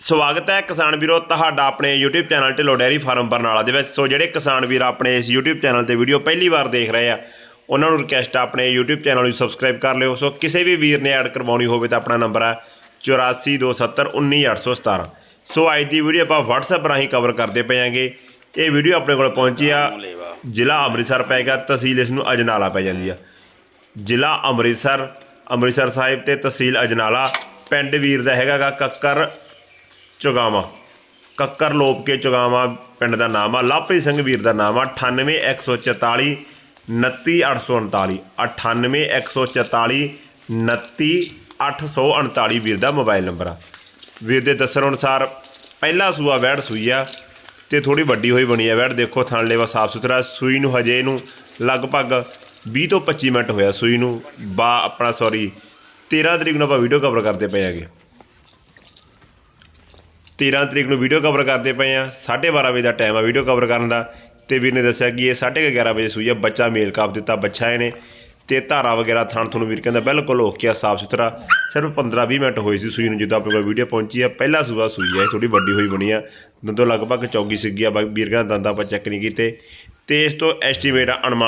ਸਵਾਗਤ ਹੈ ਕਿਸਾਨ ਵੀਰੋ ਤੁਹਾਡਾ ਆਪਣੇ YouTube channel Dhillon dairy farm Barnala ਦੇ ਵਿੱਚ। ਸੋ ਜਿਹੜੇ ਕਿਸਾਨ ਵੀਰ ਆਪਣੇ ਇਸ YouTube ਚੈਨਲ ਤੇ ਵੀਡੀਓ ਪਹਿਲੀ ਵਾਰ ਦੇਖ ਰਹੇ ਆ ਉਹਨਾਂ ਨੂੰ ਰਿਕਵੈਸਟ ਆ ਆਪਣੇ YouTube ਚੈਨਲ ਨੂੰ ਸਬਸਕ੍ਰਾਈਬ ਕਰ ਲਿਓ। ਸੋ ਕਿਸੇ ਵੀ ਵੀਰ ਨੇ ਐਡ ਕਰਵਾਉਣੀ ਹੋਵੇ ਤਾਂ ਆਪਣਾ ਨੰਬਰ ਹੈ 8427191817 ਸੋ ਅੱਜ ਦੀ ਵੀਡੀਓ ਆਪਾਂ WhatsApp ਰਾਹੀਂ ਕਵਰ ਕਰਦੇ ਪਏਾਂਗੇ ਇਹ ਵੀਡੀਓ ਆਪਣੇ ਕੋਲ ਪਹੁੰਚੀ ਆ। ਜ਼ਿਲ੍ਹਾ ਅੰਮ੍ਰਿਤਸਰ ਪੈਗਾ ਤਹਿਸੀਲ ਇਸ ਨੂੰ ਅਜਨਾਲਾ ਪੈ ਜਾਂਦੀ ਆ। ਜ਼ਿਲ੍ਹਾ ਅੰਮ੍ਰਿਤਸਰ ਅੰਮ੍ਰਿਤਸਰ ਸਾਹਿਬ ਤੇ ਤਹਿਸੀਲ ਅਜਨਾਲਾ। ਪਿੰਡ ਵੀਰ ਦਾ ਹੈਗਾ ਗਾ ਕੱਕਰ ਚੁਗਾਵਾ। ਕੱਕਰ ਲੋਪ ਕੇ ਚੁਗਾਵਾ, ਪਿੰਡ ਦਾ ਨਾਮ ਆ। ਲਾਪਰੀ ਸਿੰਘ ਵੀਰ ਦਾ ਨਾਮ ਆ। 98144 29839 98144 29839 ਵੀਰ ਦਾ ਮੋਬਾਈਲ ਨੰਬਰ ਆ। ਵੀਰ ਦੇ ਦੱਸਣ ਅਨੁਸਾਰ ਪਹਿਲਾ ਸੂਆ ਵੈੜ ਸੂਈ ਆ ਤੇ ਥੋੜੀ ਵੱਡੀ ਹੋਈ ਬਣੀ ਆ ਵੈੜ ਦੇਖੋ ਥਣਲੇਵਾ ਸਾਫ਼ ਸੁਥਰਾ। ਸੂਈ ਨੂੰ ਹਜੇ ਨੂੰ ਲਗਭਗ 20 ਤੋਂ 25 ਮਿੰਟ ਹੋਇਆ ਸੂਈ ਨੂੰ। ਬਾ, ਆਪਣਾ ਸੌਰੀ 13 ਤਰੀਕ ਨੂੰ ਆਪਾਂ ਵੀਡੀਓ ਕਵਰ ਕਰਦੇ ਪਏ ਆਗੇ 13 ਤਰੀਕ ਨੂੰ ਵੀਡੀਓ ਕਵਰ ਕਰਦੇ ਪਏ ਆ 12:30 ਵਜੇ ਦਾ ਟਾਈਮ ਆ ਵੀਡੀਓ ਕਵਰ ਕਰਨ ਦਾ। ਤੇ ਵੀਰ ਨੇ ਦੱਸਿਆ ਕਿ ਇਹ 11:30 ਵਜੇ ਸੂਈ ਆ, ਬੱਚਾ ਮੇਲ ਕਾਪ ਦਿੱਤਾ, ਬੱਚਾ ਇਹਨੇ। ਤੇ ਧਾਰਾ ਵਗੈਰਾ ਥਣ ਤੁਹਾਨੂੰ ਵੀਰ ਕਹਿੰਦਾ ਬਿਲਕੁਲ ਓਕੇ ਆ, ਸਾਫ਼ ਸੁਥਰਾ। ਸਿਰਫ 15-20 ਮਿੰਟ ਹੋਏ ਸੀ ਸੂਈ ਨੂੰ, ਜਦੋਂ ਆਪਣੇ ਕੋਲ ਵੀਡੀਓ ਪਹੁੰਚੀ ਆ, ਪਹਿਲਾ ਸੂਆ ਸੂਈ ਆ, ਇਹ ਥੋੜੀ ਵੱਡੀ ਹੋਈ ਬਣੀ ਆ। ਦੰਦੋਂ ਲਗਭਗ ਚੌਗੀ ਸਿੱਗੀ ਆ, ਬਾਕੀ ਵੀਰ ਕਹਿੰਦਾ ਦੰਦਾਂ ਆਪਾਂ ਚੈੱਕ ਨਹੀਂ ਕੀਤੇ। ਤੇ ਇਸ ਤੋਂ ਐਸਟੀਮੇਟ ਆ ਅਨੁਮਾਨ